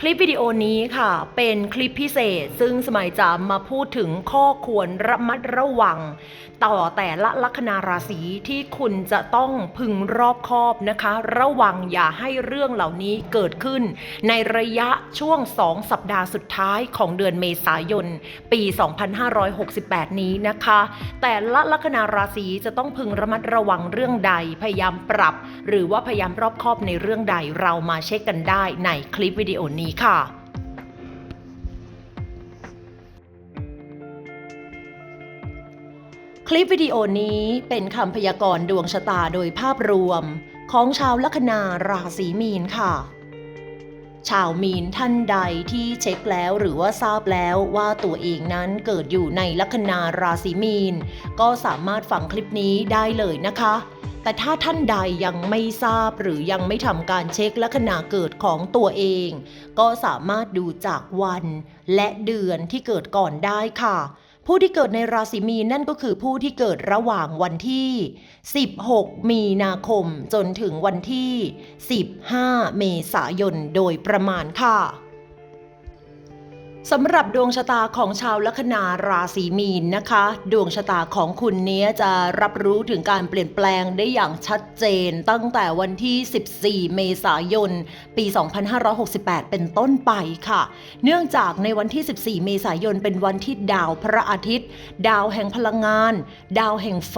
คลิปวิดีโอนี้ค่ะ เป็นคลิปพิเศษ ซึ่งสมัยจะมาพูดถึงข้อควรระมัดระวัง ต่อแต่ละลัคนาราศีที่คุณจะต้องพึงรอบคอบนะคะ ระวังอย่าให้เรื่องเหล่านี้เกิดขึ้น ในระยะช่วง 2 สัปดาห์สุดท้ายของเดือนเมษายน ปี 2568 นี้นะคะ แต่ละลัคนาราศีจะต้องพึงระมัดระวังเรื่องใดพยายามปรับ หรือว่าพยายามรอบคอบในเรื่องใดเรามาเช็คกันได้ในคลิปวิดีโอนี้ค่ะ คลิปวิดีโอนี้เป็นคำพยากรณ์ดวงชะตาโดยภาพรวมของชาวลัคนาราศีมีนค่ะ ชาวมีนท่านใดที่เช็คแล้วหรือว่าทราบแล้วว่าตัวเองนั้นเกิดอยู่ในลัคนาราศีมีน ก็สามารถฟังคลิปนี้ได้เลยนะคะ แต่ถ้าท่านใดยังไม่ทราบหรือยังไม่ทำการเช็คลัคนาเกิดของตัวเอง ก็สามารถดูจากวันและเดือนที่เกิดก่อนได้ค่ะ ผู้ที่เกิดในราศีมีนนั่นก็คือผู้ที่เกิดระหว่างวันที่ 16 มีนาคมจนถึงวันที่ 15 เมษายนโดยประมาณค่ะ สำหรับดวงชะตาของชาวลัคนาราศีมีนนะคะ ดวงชะตาของคุณเนี้ยจะรับรู้ถึงการเปลี่ยนแปลงได้อย่างชัดเจน ตั้งแต่วันที่ 14 เมษายน ปี 2568 เป็นต้นไปค่ะ เนื่องจากในวันที่ 14 เมษายนเป็นวันที่ดาวพระอาทิตย์ ดาวแห่งพลังงาน ดาวแห่งไฟ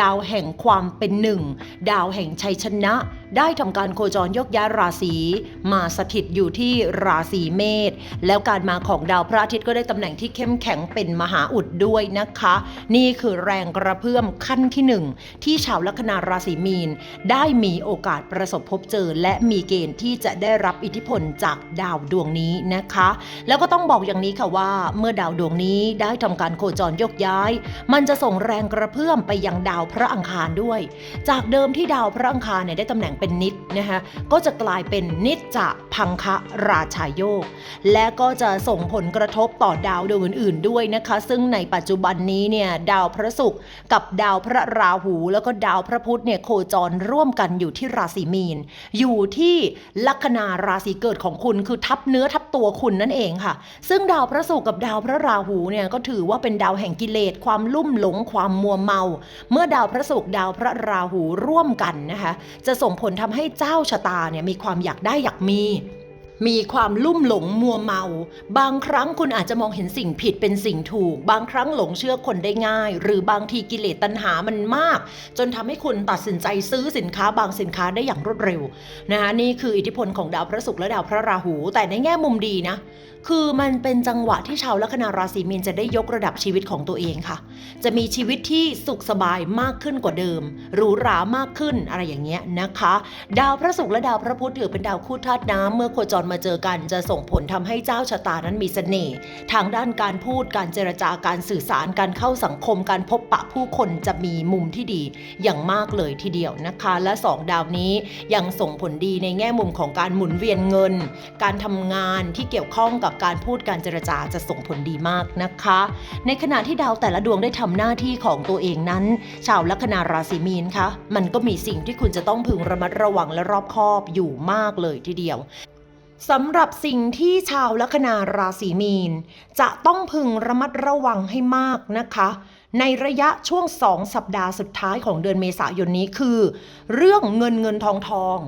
ดาวแห่งความเป็นหนึ่ง ดาวแห่งชัยชนะได้ทำการโคจรยกย้ายราศีมาสถิตอยู่ที่ราศีเมษแล้วการมาของดาวพระอาทิตย์ก็ได้ตำแหน่งที่เข้มแข็งเป็นมหาอุดด้วยนะคะ นี่คือแรงกระเพื่อมขั้นที่หนึ่งที่ชาวลัคนาราศีมีน ได้มีโอกาสประสบพบเจอ และมีเกณฑ์ที่จะได้รับอิทธิพลจากดาวดวงนี้นะคะ แล้วก็ต้องบอกอย่างนี้ค่ะว่า เมื่อดาวดวงนี้ได้ทำการโคจรยกย้าย มันจะส่งแรงกระเพื่อมไปยังดาวพระอังคารด้วย จากเดิมที่ดาวพระอังคารเนี่ยได้ตำแหน่งเป็นนิดนะคะก็จะกลายเป็นนิจจะพังคะราชาโยก และก็จะส่งผลกระทบต่อดาวดวงอื่น ๆ ด้วยนะคะ ซึ่งในปัจจุบันนี้เนี่ยดาวพระศุกร์กับดาวพระราหู แล้วก็ดาวพระพุธเนี่ยโคจรร่วมกันอยู่ที่ราศีมีน อยู่ที่ลัคนาราศีเกิดของคุณคือทับเนื้อทับตัวคุณนั่นเองค่ะ ซึ่งดาวพระศุกร์กับดาวพระราหูเนี่ยก็ถือว่าเป็นดาวแห่งกิเลสความลุ่มหลงความมัวเมา เมื่อดาวพระศุกร์ดาวพระราหูร่วมกันนะคะจะส่งผลลทำให้เจ้าชะตาเนี่ยมีความอยากได้อยากมี มีความลุ่มหลงมัวเมา บางครั้งคุณอาจจะมองเห็นสิ่งผิดเป็นสิ่งถูก บางครั้งหลงเชื่อคนได้ง่าย หรือบางทีกิเลสตัณหามันมาก จนทำให้คุณตัดสินใจซื้อสินค้าบางสินค้าได้อย่างรวดเร็วนะคะนี่คืออิทธิพลของดาวพระศุกร์และดาวพระราหู แต่ในแง่มุมดีนะคือมันเป็นจังหวะที่ชาวลัคนาราศีมีนจะได้ยกระดับชีวิตของตัวเองค่ะ จะมีชีวิตที่สุขสบายมากขึ้นกว่าเดิม หรูหรามากขึ้นอะไรอย่างเงี้ยนะคะ ดาวพระศุกร์และดาวพระพุธถือเป็นดาวคู่ธาตุน้ำเมื่อโคจรมาเจอกันจะส่งผลทำให้เจ้าชะตานั้นมีเสน่ห์ทางด้านการพูดการเจรจาการสื่อสารการเข้าสังคม การพบปะผู้คนจะมีมุมที่ดีอย่างมากเลยทีเดียวนะคะ และสองดาวนี้ยังส่งผลดีในแง่มุมของการหมุนเวียนเงิน การทำงานที่เกี่ยวข้องกับการพูดการเจรจาจะส่งผลดีมากนะคะ ในขณะที่ดาวแต่ละดวงได้ทำหน้าที่ของตัวเองนั้น ชาวลัคนาราศีมีนคะมันก็มีสิ่งที่คุณจะต้องพึงระมัดระวังและรอบคอบอยู่มากเลยทีเดียวสำหรับสิ่งที่ชาวลัคนาราศีมีน จะต้องพึงระมัดระวังให้มากนะคะ ในระยะช่วง 2 สัปดาห์สุดท้ายของเดือนเมษายนนี้คือ เรื่องเงินเงินทองทอง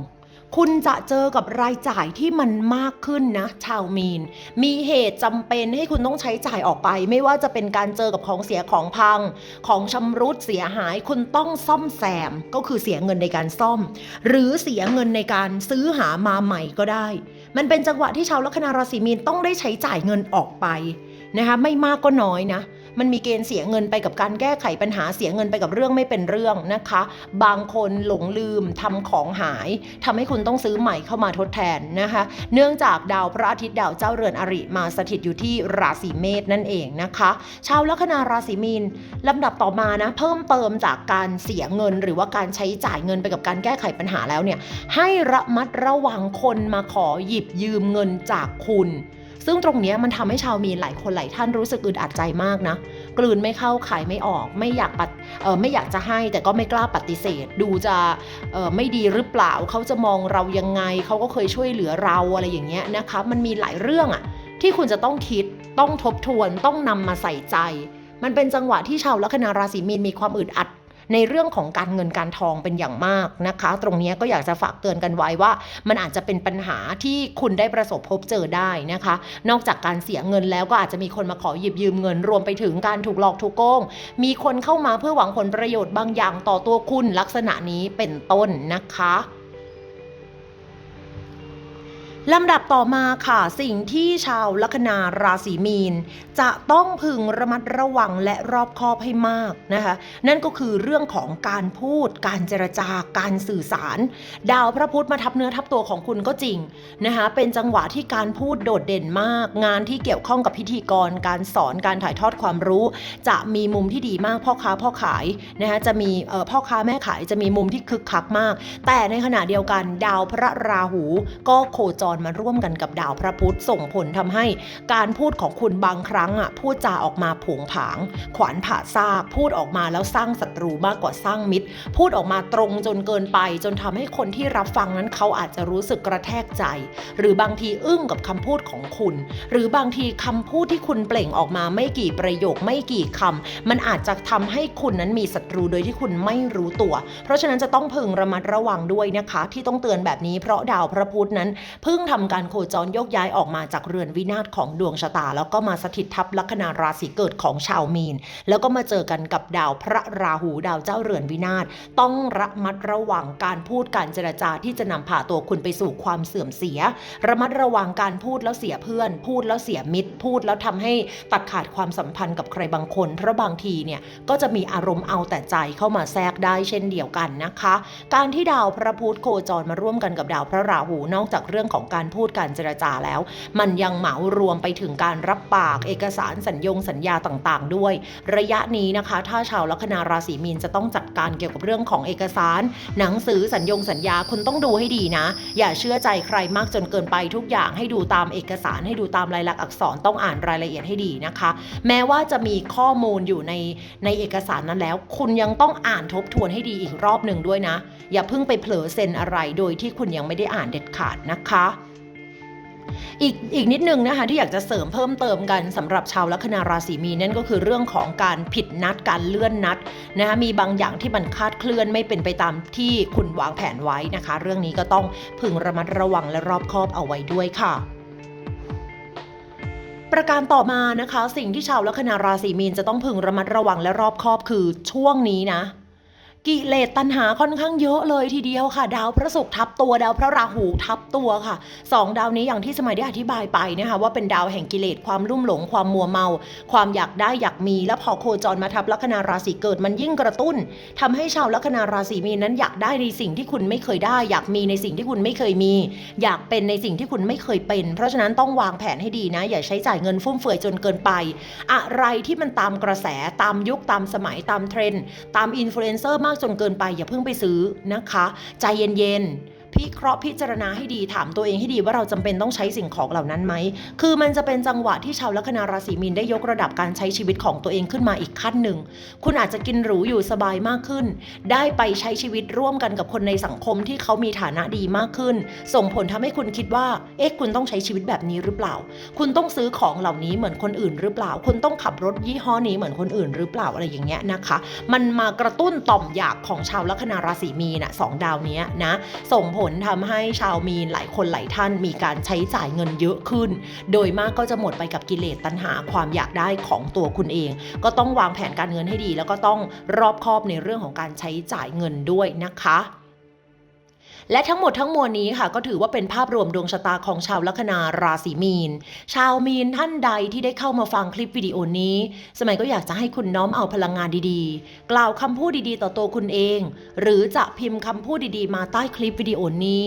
คุณจะเจอกับรายจ่ายที่มันมากขึ้นนะ ชาวมีน มีเหตุจำเป็นให้คุณต้องใช้จ่ายออกไป ไม่ว่าจะเป็นการเจอกับของเสียของพัง ของชำรุดเสียหายคุณต้องซ่อมแซม ก็คือเสียเงินในการซ่อม หรือเสียเงินในการซื้อหามาใหม่ก็ได้ มันเป็นจังหวะที่ชาวลัคนาราศีมีนต้องได้ใช้จ่ายเงินออกไปนะคะไม่มากก็น้อยนะ มันมีเกณฑ์เสียเงินไปกับการแก้ไขปัญหาเสียเงินไปกับเรื่องไม่เป็นเรื่องนะคะ บางคนหลงลืมทำของหายทำให้คุณต้องซื้อใหม่เข้ามาทดแทนนะคะ เนื่องจากดาวพระอาทิตย์ดาวเจ้าเรือนอริมาสถิตอยู่ที่ราศีเมษนั่นเองนะคะชาวลัคนาราศีมีนลำดับต่อมานะเพิ่มเติมจากการเสียเงิน หรือว่าการใช้จ่ายเงินไปกับการแก้ไขปัญหาแล้วเนี่ยให้ระมัดระวังคนมาขอหยิบยืมเงินจากคุณ ซึ่งตรงนี้มันทำให้ชาวมีนหลายคนหลายท่านรู้สึกอึดอัดใจมากนะ กลืนไม่เข้าขายไม่ออก ไม่อยากปัดเออไม่อยากจะให้แต่ก็ไม่กล้าปฏิเสธ ดูจะเออไม่ดีหรือเปล่าเขาจะมองเรายังไงเขาก็เคยช่วยเหลือเราอะไรอย่างเงี้ยนะคะมันมีหลายเรื่องอะที่คุณจะต้องคิดต้องทบทวนต้องนำมาใส่ใจ มันเป็นจังหวะที่ชาวลัคนาราศีมีนมีความอึดอัด ในเรื่องของการเงินการทองเป็นอย่างมากนะคะ ตรงนี้ก็อยากจะฝากเตือนกันไว้ว่า มันอาจจะเป็นปัญหาที่คุณได้ประสบพบเจอได้นะคะ นอกจากการเสียเงินแล้วก็อาจจะมีคนมาขอหยิบยืมเงิน รวมไปถึงการถูกหลอกถูกโกง มีคนเข้ามาเพื่อหวังผลประโยชน์บางอย่างต่อตัวคุณลักษณะนี้เป็นต้นนะคะ ลำดับต่อมาค่ะสิ่งที่ชาวลัคนาราศีมีน จะต้องพึงระมัดระวังและรอบคอบให้มากนะคะนั่นก็คือเรื่องของการพูด การเจรจาการสื่อสาร ดาวพระพุธมาทับเนื้อทับตัวของคุณก็จริงนะคะเป็นจังหวะที่การพูดโดดเด่นมาก งานที่เกี่ยวข้องกับพิธีกร การสอนการถ่ายทอดความรู้ จะมีมุมที่ดีมากพ่อค้าพ่อขายนะคะจะมีเอ่อพ่อค้าแม่ขายจะมีมุมที่คึกคักมาก แต่ในขณะเดียวกันดาวพระราหูก็โคจรมาร่วมกันกับดาวพระพุธส่งผลทำให้การพูดของคุณบางครั้งอะพูดจาออกมาผงผาง ขวานผ่าซากพูดออกมาแล้วสร้างศัตรูมากกว่าสร้างมิตร พูดออกมาตรงจนเกินไป จนทำให้คนที่รับฟังนั้นเขาอาจจะรู้สึกกระแทกใจ หรือบางทีอึ้งกับคำพูดของคุณ หรือบางทีคำพูดที่คุณเปล่งออกมาไม่กี่ประโยคไม่กี่คำมันอาจจะทำให้คุณนั้นมีศัตรูโดยที่คุณไม่รู้ตัว เพราะฉะนั้นจะต้องพึงระมัดระวังด้วยนะคะ ที่ต้องเตือนแบบนี้เพราะดาวพระพุธนั้นเพิ่งทำการโคจรโยกย้ายออกมาจากเรือนวินาศของดวงชะตา แล้วก็มาสถิตทับลัคนาราศีเกิดของชาวมีน แล้วก็มาเจอกันกับดาวพระราหูดาวเจ้าเรือนวินาศต้องระมัดระวังการพูดการเจรจาที่จะนำพาตัวคุณไปสู่ความเสื่อมเสีย ระมัดระวังการพูดแล้วเสียเพื่อน พูดแล้วเสียมิตร พูดแล้วทำให้ตัดขาดความสัมพันธ์กับใครบางคน เพราะบางทีเนี่ยก็จะมีอารมณ์เอาแต่ใจเข้ามาแทรกได้เช่นเดียวกันนะคะ การที่ดาวพระพุธโคจรมาร่วมกันกับดาวพระราหูนอกจากเรื่องของการพูดการเจรจาแล้ว มันยังเหมารวมไปถึงการรับปากเอกสารสัญญงสัญญาต่างๆ ด้วย ระยะนี้นะคะ ถ้าชาวลัคนาราศีมีนจะต้องจัดการเกี่ยวกับเรื่องของเอกสาร หนังสือสัญญงสัญญาคุณต้องดูให้ดีนะ อย่าเชื่อใจใครมากจนเกินไปทุกอย่างให้ดูตามเอกสารให้ดูตามลายลักษณ์อักษรต้องอ่านรายละเอียดให้ดีนะคะ แม้ว่าจะมีข้อมูลอยู่ในในเอกสารนั้นแล้ว คุณยังต้องอ่านทบทวนให้ดีอีกรอบหนึ่งด้วยนะ อย่าเพิ่งไปเผลอเซ็นอะไรโดยที่คุณยังไม่ได้อ่านเด็ดขาดนะคะ อีกอีกนิดนึงนะคะที่อยากจะเสริมเพิ่มเติมกันสำหรับชาวลัคนาราศีมีนนั่นก็คือเรื่องของการผิดนัดการเลื่อนนัดนะคะมีบางอย่างที่มันคาดเคลื่อนไม่เป็นไปตามที่คุณวางแผนไว้นะคะ เรื่องนี้ก็ต้องพึงระมัดระวังและรอบคอบเอาไว้ด้วยค่ะประการต่อมานะคะ สิ่งที่ชาวลัคนาราศีมีนจะต้องพึงระมัดระวังและรอบคอบคือช่วงนี้นะ กิเลสตัณหาค่อนข้างเยอะเลยทีเดียวค่ะ ดาวพระศุกร์ทับตัวดาวพระราหูทับตัวค่ะสองดาวนี้อย่างที่สมัยได้อธิบายไปนะคะว่าเป็นดาวแห่งกิเลสความลุ่มหลงความมัวเมา ความอยากได้อยากมี แล้วพอโคจรมาทับลัคนาราศีเกิดมันยิ่งกระตุ้นทำให้ชาวลัคนาราศีมีนนั้นอยากได้ในสิ่งที่คุณไม่เคยได้ อยากมีในสิ่งที่คุณไม่เคยมี อยากเป็นในสิ่งที่คุณไม่เคยเป็น เพราะฉะนั้นต้องวางแผนให้ดีนะ อย่าใช้จ่ายเงินฟุ่มเฟือยจนเกินไป อะไรที่มันตามกระแสตามยุคตามสมัยตามเทรนด์ตามอินฟลูเอนเซอร์มากจนเกินไปอย่าเพิ่งไปซื้อนะคะ ใจเย็นๆ พิเคราะห์พิจารณาให้ดีถามตัวเองให้ดีว่าเราจำเป็นต้องใช้สิ่งของเหล่านั้นไหม คือมันจะเป็นจังหวะที่ชาวลัคนาราศีมีนได้ยกระดับการใช้ชีวิตของตัวเองขึ้นมาอีกขั้นหนึ่ง คุณอาจจะกินหรูอยู่สบายมากขึ้น ได้ไปใช้ชีวิตร่วมกันกับคนในสังคมที่เขามีฐานะดีมากขึ้น ส่งผลทำให้คุณคิดว่า เอ๊ะคุณต้องใช้ชีวิตแบบนี้หรือเปล่า คุณต้องซื้อของเหล่านี้เหมือนคนอื่นหรือเปล่า คุณต้องขับรถยี่ห้อนี้เหมือนคนอื่นหรือเปล่าอะไรอย่างเงี้ยนะคะ มันมากระตุ้นต่อมอยากของชาวลัคนาราศีมีนะสองดาวนี้นะส่งผผลทำให้ชาวมีนหลายคนหลายท่านมีการใช้จ่ายเงินเยอะขึ้น โดยมากก็จะหมดไปกับกิเลสตัณหาความอยากได้ของตัวคุณเอง ก็ต้องวางแผนการเงินให้ดี แล้วก็ต้องรอบคอบในเรื่องของการใช้จ่ายเงินด้วยนะคะ และทั้งหมดทั้งมวลนี้ค่ะ ก็ถือว่าเป็นภาพรวมดวงชะตาของชาวลัคนาราศีมีน ชาวมีนท่านใดที่ได้เข้ามาฟังคลิปวิดีโอนี้ สมัยก็อยากจะให้คุณน้อมเอาพลังงานดีๆ กล่าวคำพูดดีๆ ต่อตัวคุณเอง หรือจะพิมพ์คำพูดดีๆ มาใต้คลิปวิดีโอนี้